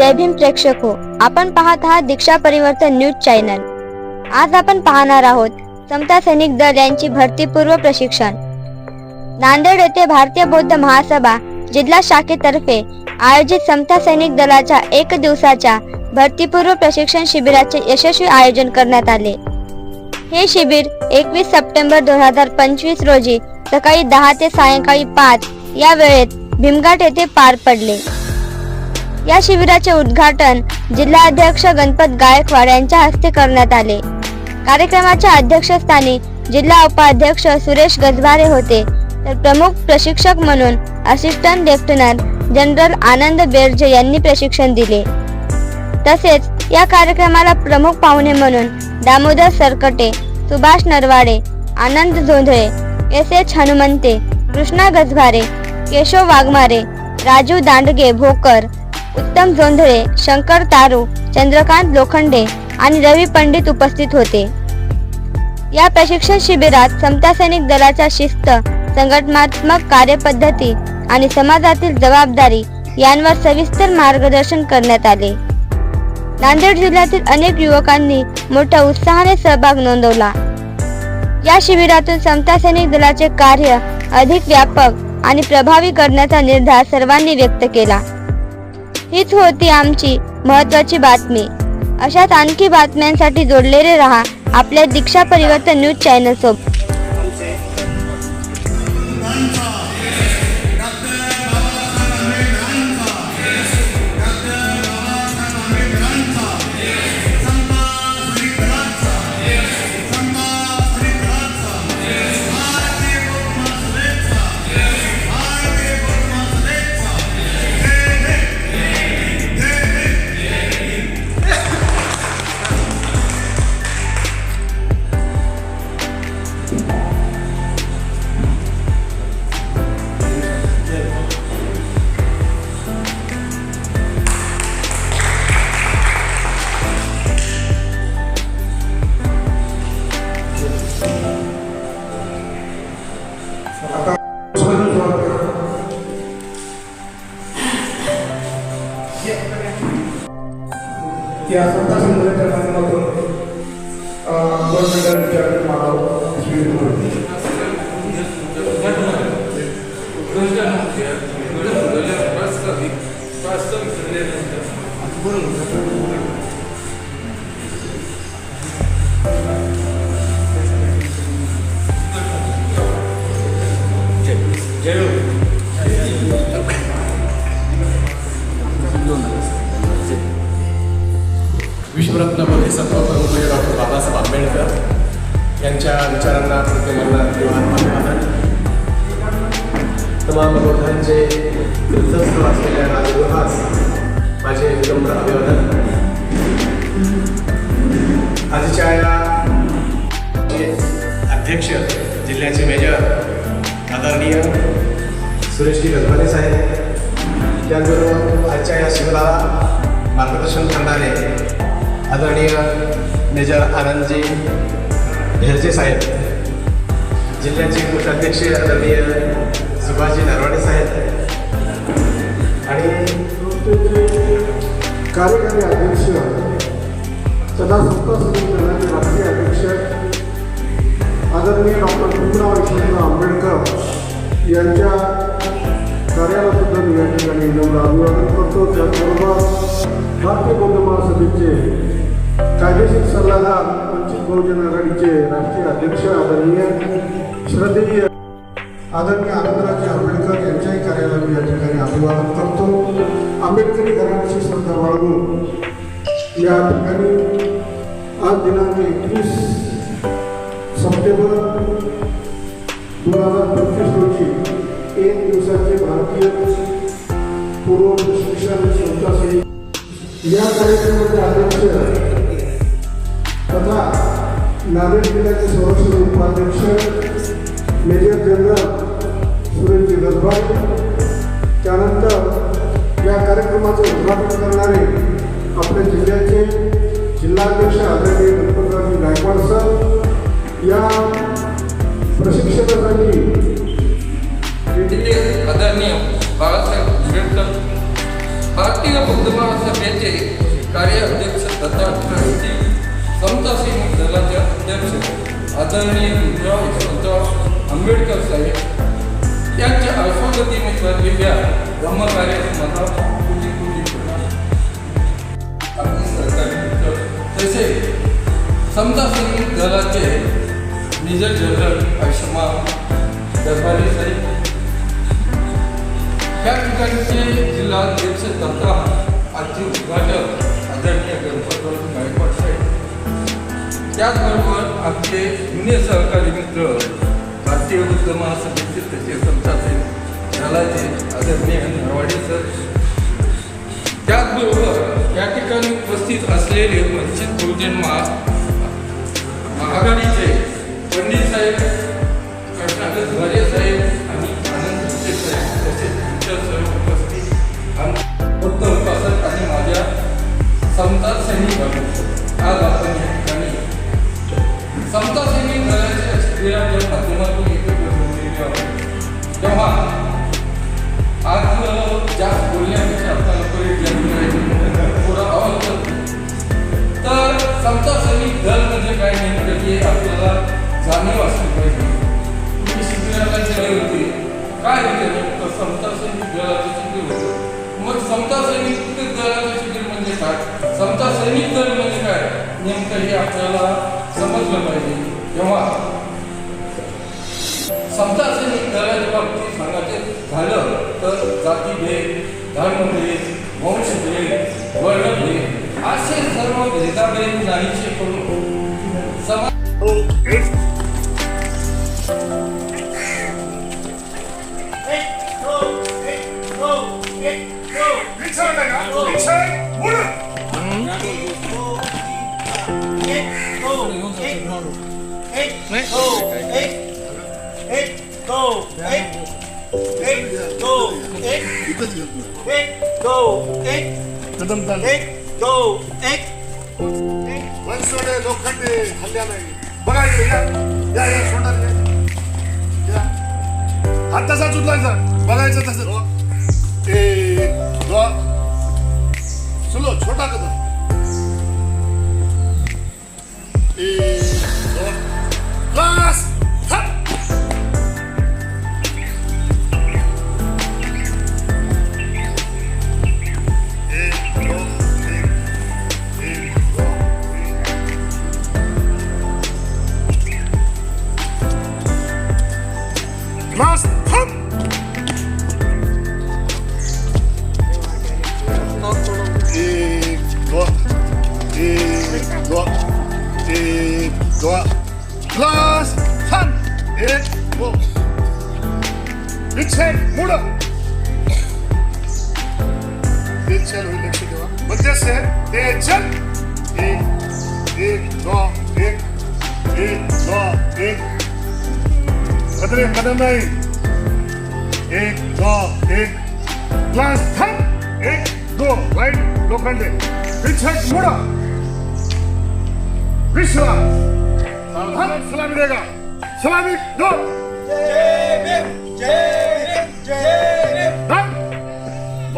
जय भीम प्रेक्षक हो. आपण पाहत आहात दीक्षा परिवर्तन न्यूज चॅनल. आज आपण पाहणार आहोत समता सैनिक दल यांची भरतीपूर्व प्रशिक्षण. नांदेड येथे भारतीय बौद्ध महासभा जिल्हा शाखेतर्फे आयोजित समता सैनिक दलाच्या एक दिवसाच्या भरतीपूर्व प्रशिक्षण शिबिराचे यशस्वी आयोजन करण्यात आले. हे शिबिर एकवीस सप्टेंबर दोन हजार पंचवीस रोजी सकाळी दहा ते सायंकाळी पाच या वेळेत भीमघाट येथे पार पडले. या शिबिराचे उद्घाटन जिल्हाध्यक्ष गणपत गायकवाड यांच्या हस्ते करण्यात आले. कार्यक्रमाच्या अध्यक्षस्थानी जिल्हा उपाध्यक्ष सुरेश गजभारे होते. तर प्रमुख प्रशिक्षक म्हणून assistant lieutenant general Anand Berje यांनी प्रशिक्षण दिले. तसेच या कार्यक्रमाला प्रमुख पाहुणे म्हणून दामोदर सरकटे सुभाष नरवाडे आनंद जोंधळे एस एच हनुमंते कृष्णा गजभारे केशव वाघमारे राजू दांडगे भोकर उत्तम जोंधळे शंकर तारू चंद्रकांत लोखंडे आणि रवी पंडित उपस्थित होते. या प्रशिक्षण शिबिरात समता सैनिक दलाच्या शिस्त संघटनात्मक कार्यपद्धती आणि समाजातील जबाबदारी यांवर सविस्तर मार्गदर्शन करण्यात आले. नांदेड जिल्ह्यातील अनेक युवकांनी मोठ्या उत्साहाने सहभाग नोंदवला. या शिबिरातून समता सैनिक दलाचे कार्य अधिक व्यापक आणि प्रभावी करण्याचा निर्धार सर्वांनी व्यक्त केला. हीच होती आमची महत्वाची बातमी. अशाच आणखी बातम्यांसाठी जोडलेले रहा आपल्या दीक्षा परिवर्तन न्यूज चॅनल सोबत. या स्वतः संघटनेच्या माध्यमातून अं, विचार मागावं करतो. विश्वरत्न बोधिसत्व प्रमुख म्हणजे डॉक्टर बाबासाहेब आंबेडकर. यांच्या विचारांना प्रतिमांना अभिवादन तमाम बोधांचे तीर्थस्थळ असलेल्या राजगृहास माझे विनम्र अभिवादन. आजच्या या अध्यक्ष जिल्ह्याचे मेजर आदरणीय सुरेशजी गजमाने साहेब. त्याचबरोबर आजच्या या शिबिराला मार्गदर्शन करणारे आदरणीय मेजर आनंदजी भेरजे साहेब जिल्ह्याचे कोषाध्यक्ष आदरणीय सुभाषजी नरवाडे साहेब आणि कार्यकारी अध्यक्ष सदा संघटनाचे राष्ट्रीय अध्यक्ष आदरणीय डॉक्टर भीमराव यशवंतराव आंबेडकर यांच्या कार्याला सुद्धा मी या ठिकाणी नम्र अभिवादन करतो. त्याचबरोबर भारतीय बौद्ध महासभेचे कायदेशीर सल्लागार वंचित बहुजन आघाडीचे राष्ट्रीय अध्यक्ष आदरणीय श्रद्धेय आदरणीय आनंदराजे आंबेडकर यांच्याही कार्याला मी या ठिकाणी अभिवादन करतो. आंबेडकरी घराण्याची श्रद्धा बाळगून या ठिकाणी आज दिनांक एकवीस सप्टेंबर दोन हजार पंचवीस रोजी एक दिवसाचे भारतीय पूर्व प्रशिक्षण संस्था या कार्यक्रमाचे अध्यक्ष तथा नांदेड जिल्ह्याचे संरक्षण उपाध्यक्ष मेजर जनरल सुरेशजी गजबाई त्यानंतर या कार्यक्रमाचे उद्घाटन करणारे आपल्या जिल्ह्याचे जिल्हाध्यक्ष आदरणीय गणपतरावजी गायकवाड सर. या प्रशिक्षकासाठी आदरणीय बाळासाहेब आंबेडकर भारतीय बौद्ध महासभेचे कार्याध्यक्ष तथा ट्रस्टी समता सिंग दलाचे अध्यक्ष आदरणीय भीमराव यशवंतराव आंबेडकर साहेब यांच्या अल्पगतीने चाललेल्या धर्मकार्याचे मला कुठे कुठे आपली सरकारी समता सैनिक दलाचे मेजर जनरल आयुष्यमान दरबारी साहेब या ठिकाणचे जिल्हाध्यक्ष तथा आजचे उद्घाटक आदरणीय गणपतराव त्याचबरोबर आमचे जुने सहकारी मित्र भारतीय बुद्ध महासभेचे तसे समताचे दलाचे आदरणीय नरवाडे सर. त्याचबरोबर या ठिकाणी उपस्थित असलेले वंचित बहुजन महा पंडित साहेब कृष्णाकर धुवारे साहेब आणि आनंद साहेब तसेच इतर सर्व उपस्थित उत्तम पासक आणि माझ्या समता सैनिक आज आपण या समता सैनिक दलाच्या शिबिराच्या माध्यमातून एकत्र तेव्हा आज जास्त बोलण्यापेक्षा आपल्याला परिचय थोडा आवश्यक तर समता सैनिक दल म्हणजे काय नेमकं हे आपल्याला जाणीव असली पाहिजे तुम्ही शिबिराला गेले होते काय होते नेमकं समता सैनिक दलाचं शिबिर होतं मग समता सैनिक दलाचं शिबिर म्हणजे काय? समता सैनिक दल म्हणजे काय? नेमकं हे आपल्याला समजलं पाहिजे तेव्हा समता सैनिक दलाच्या बाबतीत सांगायचं झालं तर जातीभेद धर्मभेद वंशभेद वर्णभेद असे सर्व भेदाभेद नाहीसे करून समाज बनसोडे लोखंडे हल्ल्या नाही बघा हे, या या या सोडा या. या. हात तसाच उचलायचा बघायचं तसं एक दोन चलो छोटा कदम एक दोन कदरे कदम नाही एक दो एक. क्लास थांब. एक दो. राईट लोखंडे. पिछट मुड़ा. विश्वास. सावधान सलामी देगा. सलामी दो. हाँ?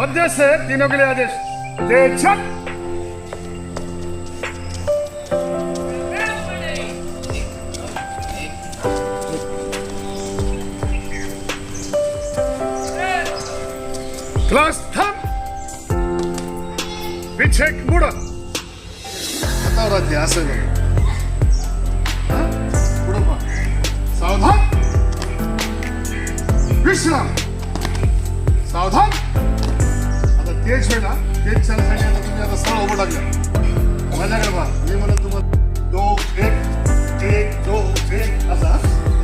मध्य से तीनों के लिए आदेश. ते क्लास थांब पीछे मुड़. हातावर राहते असं बघ. हा? पुढं पहा. सावधान. विश्राम. सावधान. आता तेच वेळ ना तेच चालण्यासाठी आता तुम्ही आता स्थळ उभं टाकलं. माझ्याकडे पहा. मी म्हणत तुम्हाला दो एक एक दो एक असा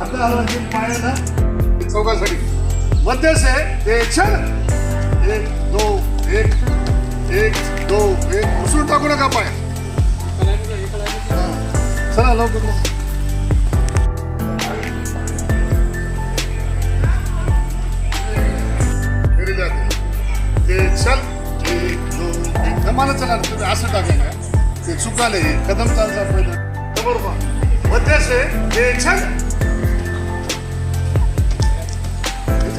आता हलवा की पाय चौकासाठी मध्य से ते छान एक दो एक एक दो एक. उचलून टाकू नका पाय. चला लवकर लवकर. चल. एक दो चला तुम्ही असं टाकलं का ते चुकाले कदम चालचा पहिलं समोर पहा मध्य छान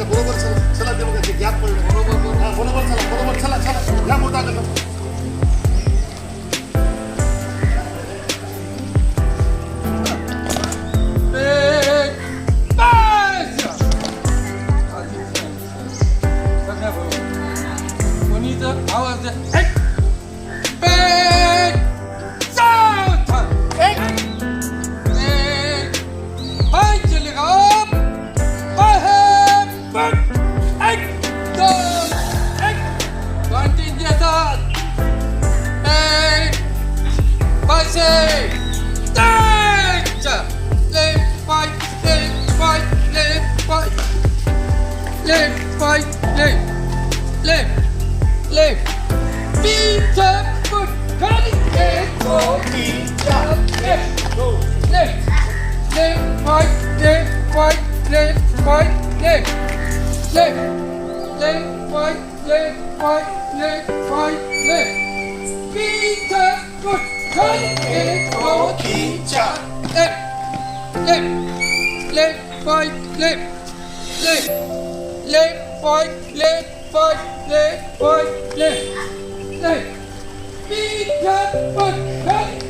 ते बरोबर चला चला ते बघा ते गॅप पडलं बरोबर हा बरोबर चला बरोबर चला चला या मोठा आलं आवाज द्या leg, right, leg, right, leg. Leg, leg, right, leg, right, leg, right, leg. Peter put tight leg for teacher. Leg, leg, leg, right, leg. Leg, leg, right, leg, right, leg, right, leg. Leg, Peter put tight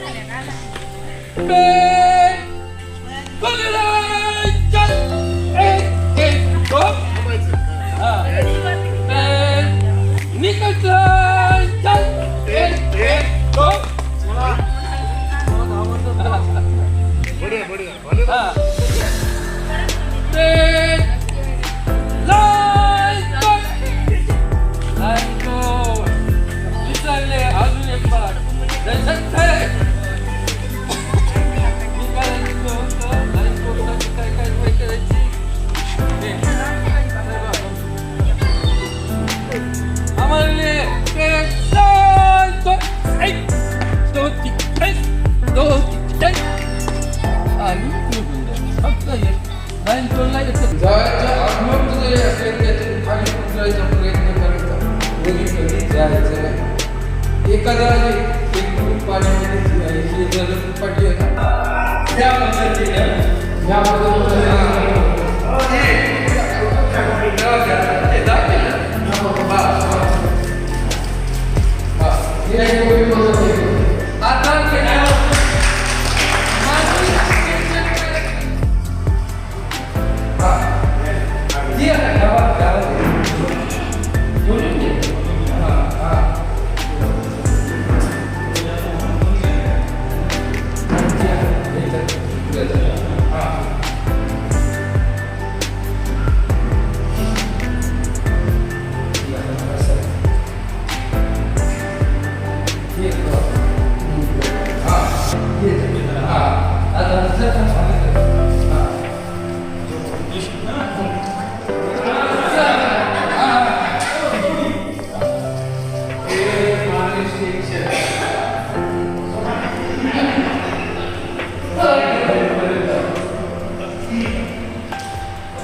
Nikolai! Nikolai!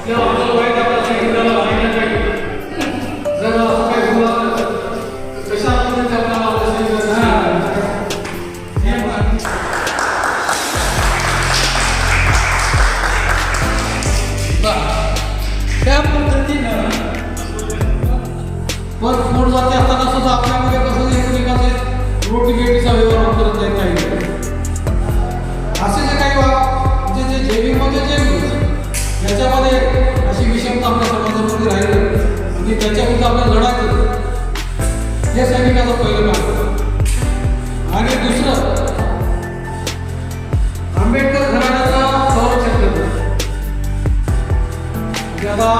Yo. की त्याच्याविरुद्ध आपण लढायचं हे सैनिकाचं पहिलं काम आणि दुसरं आंबेडकर घराण्याचा संरक्षण करणं ज्याला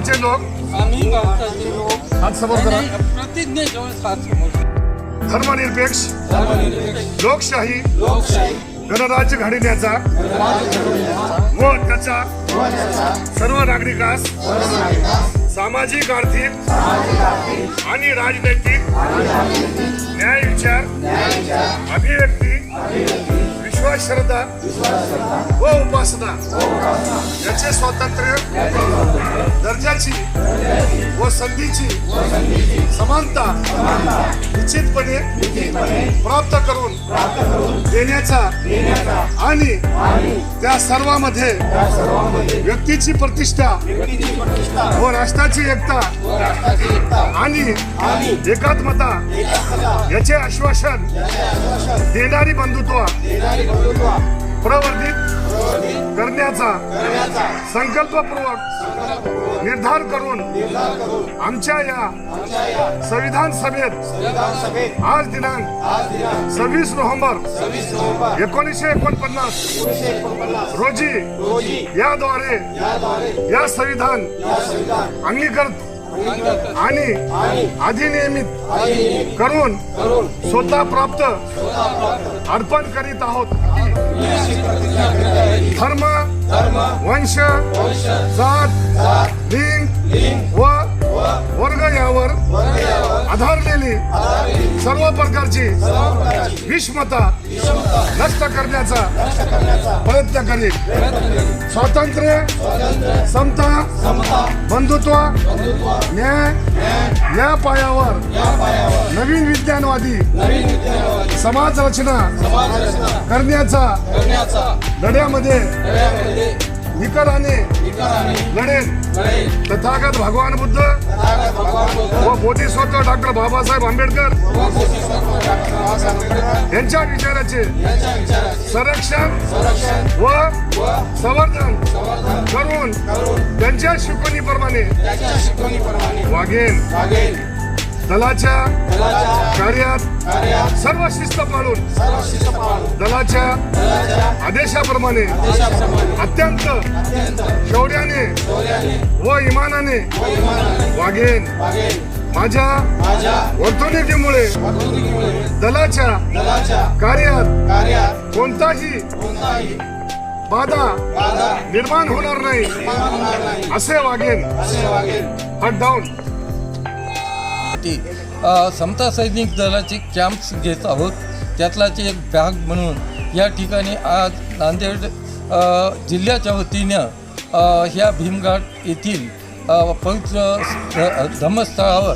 भारताचे लोक आम्ही भारताचे लोक. हात समोर करा. आणि प्रतिज्ञेजवळ साथ समोर. धर्मनिरपेक्ष लोकशाही लोकशाही. गणराज्य घडविण्याचा व त्याचा सर्व नागरिकास सामाजिक आर्थिक आणि राजनैतिक न्याय विचार अभिव्यक्ती विश्वास श्रद्धा व उपासना याचे स्वातंत्र्य दर्जाची व संधीची समानता निश्चितपणे प्राप्त करून देण्याचा आणि त्या सर्वांमध्ये व्यक्तीची प्रतिष्ठा व राष्ट्राची एकता आणि एकात्मता याचे आश्वासन देणारी बंधुत्व प्रवर्धित करण्याचा संकल्पपूर्वक निर्धार करून आमच्या या संविधान सभेत आज दिनांक सव्वीस नोव्हेंबर एकोणीसशे एकोणपन्नास रोजी याद्वारे या संविधान अंगीकृत आणि अधिनियमित करून स्वतः प्राप्त अर्पण करीत आहोत. धर्म ಧರ್ಮ ವಂಶ ವಂಶ ಜಾತ್ ಲಿಂಗ್ ಲಿಂಗ್ ವ वर्ग यावर आधारलेली सर्व प्रकारची विषमता नष्ट करण्याचा प्रयत्न करील स्वातंत्र्य समता बंधुत्व न्याय या पायावर नवीन विज्ञानवादी समाज रचना करण्याचा लढ्यामध्ये निकराने लढेल. तथागत भगवान बुद्ध व बोधिसत्व डॉक्टर बाबासाहेब आंबेडकर. यांच्या विचाराचे संरक्षण व संवर्धन करून त्यांच्या शिकवणीप्रमाणे वागेन दलाच्या कार्यात सर्व शिस्त पाळून दलाच्या आदेशाप्रमाणे अत्यंत शौर्याने व इमानाने वागेन. माझ्या वर्तणुकीमुळे दलाच्या कार्यात कोणताही बाधा निर्माण होणार नाही असे वागेन. हट डाऊन समता सैनिक दलाचे कॅम्प्स घेत आहोत. त्यातलाच एक भाग म्हणून या ठिकाणी आज नांदेड जिल्ह्याच्या वतीनं ह्या भीमघाट येथील पवित्र धर्मस्थळावर धम्मस्थळावर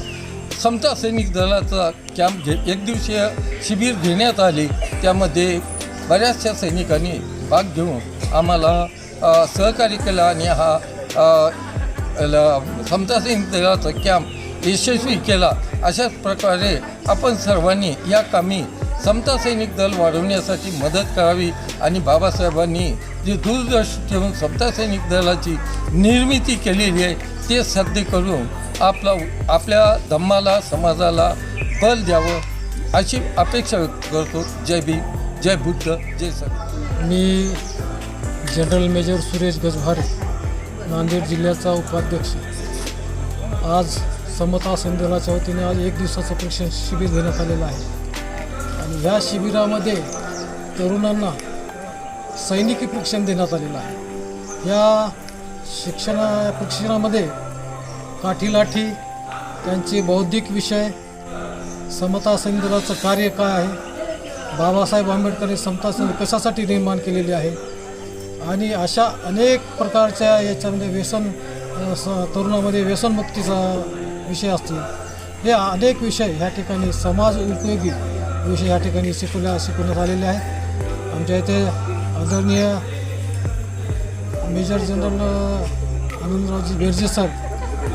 समता सैनिक दलाचा कॅम्प घे एक दिवसीय शिबिर घेण्यात आले. त्यामध्ये बऱ्याचशा सैनिकांनी भाग घेऊन आम्हाला सहकार्य केलं आणि हा ल- समता सैनिक दलाचा कॅम्प यशस्वी केला. अशाच प्रकारे आपण सर्वांनी या कामी समता सैनिक दल वाढवण्यासाठी मदत करावी आणि बाबासाहेबांनी जी दूरदर्शी ठेवून समता सैनिक दलाची निर्मिती केलेली आहे ते साध्य करून आपला आपल्या धम्माला समाजाला बल द्यावं अशी अपेक्षा व्यक्त करतो. जय भीम जय बुद्ध जय सर मी जनरल मेजर सुरेश गजभारे नांदेड जिल्ह्याचा उपाध्यक्ष. आज समता संदलाच्या वतीने आज एक दिवसाचं प्रशिक्षण शिबिर घेण्यात आलेलं आहे. आणि ह्या शिबिरामध्ये तरुणांना सैनिकी प्रशिक्षण देण्यात आलेलं आहे. या शिक्षणा प्रशिक्षणामध्ये काठी लाठी त्यांचे बौद्धिक विषय समता संदलाचं कार्य काय आहे? बाबासाहेब आंबेडकरने समता संघ कशासाठी निर्माण केलेली आहे? आणि अशा अनेक प्रकारच्या याच्यामध्ये व्यसन स तरुणामध्ये व्यसनमुक्तीचा विषय असतील. हे अनेक विषय ह्या ठिकाणी समाज उपयोगी विषय ह्या ठिकाणी शिकवल्या शिकवण्यात आलेले आहेत. आमच्या इथे आदरणीय मेजर जनरल अ, आनंदरावजी बेर्जे सर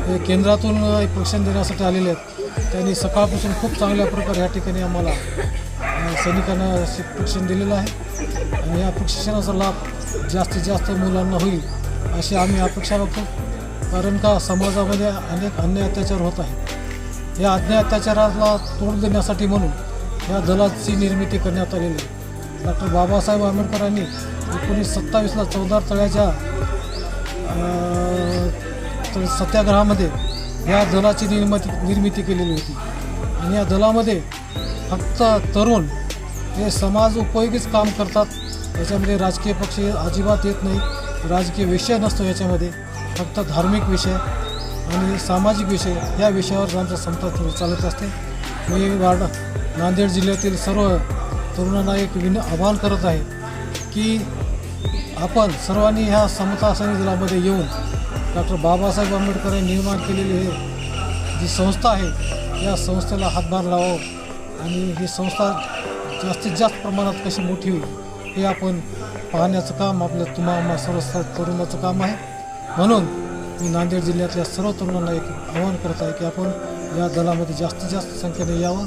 हे केंद्रातून एक प्रशिक्षण देण्यासाठी आलेले आहेत. त्यांनी सकाळपासून खूप चांगल्या प्रकारे या ठिकाणी आम्हाला सैनिकांना प्रशिक्षण दिलेलं आहे. आणि या प्रशिक्षणाचा लाभ जास्तीत जास्त मुलांना होईल अशी आम्ही अपेक्षा करतो. कारण का समाजामध्ये अनेक अन्याय अत्याचार होत आहेत. या अन्याय अत्याचाराला तोंड देण्यासाठी म्हणून या दलाची निर्मिती करण्यात आलेली आहे. डॉक्टर बाबासाहेब आंबेडकरांनी एकोणीस सत्तावीसला चौदा तळ्याच्या तर सत्याग्रहामध्ये या दलाची निर्मिती निर्मिती केलेली होती. आणि या दलामध्ये फक्त तरुण हे समाज उपयोगीच काम करतात. याच्यामध्ये राजकीय पक्ष अजिबात येत नाही. राजकीय विषय नसतो याच्यामध्ये. फक्त धार्मिक विषय आणि सामाजिक विषय या विषयावर आमचा समता चालत असते. मी वार्ड नांदेड जिल्ह्यातील सर्व तरुणांना एक विन आवाहन करत आहे की आपण सर्वांनी ह्या समता दलामध्ये येऊन डॉक्टर बाबासाहेब आंबेडकरांनी निर्माण केलेली हे जी संस्था आहे या संस्थेला हातभार लावावं आणि ही संस्था जास्तीत जास्त प्रमाणात कशी मोठी होईल हे आपण पाहण्याचं काम आपलं तुम्हा सर्व तरुणाचं काम आहे. म्हणून मी नांदेड जिल्ह्यातल्या सर्व तरुणांना एक आवाहन करत आहे की आपण या दलामध्ये जास्तीत जास्त संख्येने यावं.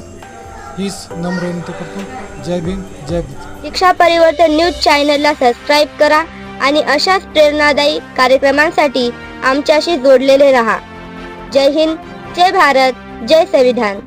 हीच नम्र विनंती करतो. जय भीम जय भीम शिक्षा परिवर्तन न्यूज चॅनलला सबस्क्राईब करा आणि अशाच प्रेरणादायी कार्यक्रमांसाठी आमच्याशी जोडलेले राहा. जय हिंद जय भारत जय संविधान.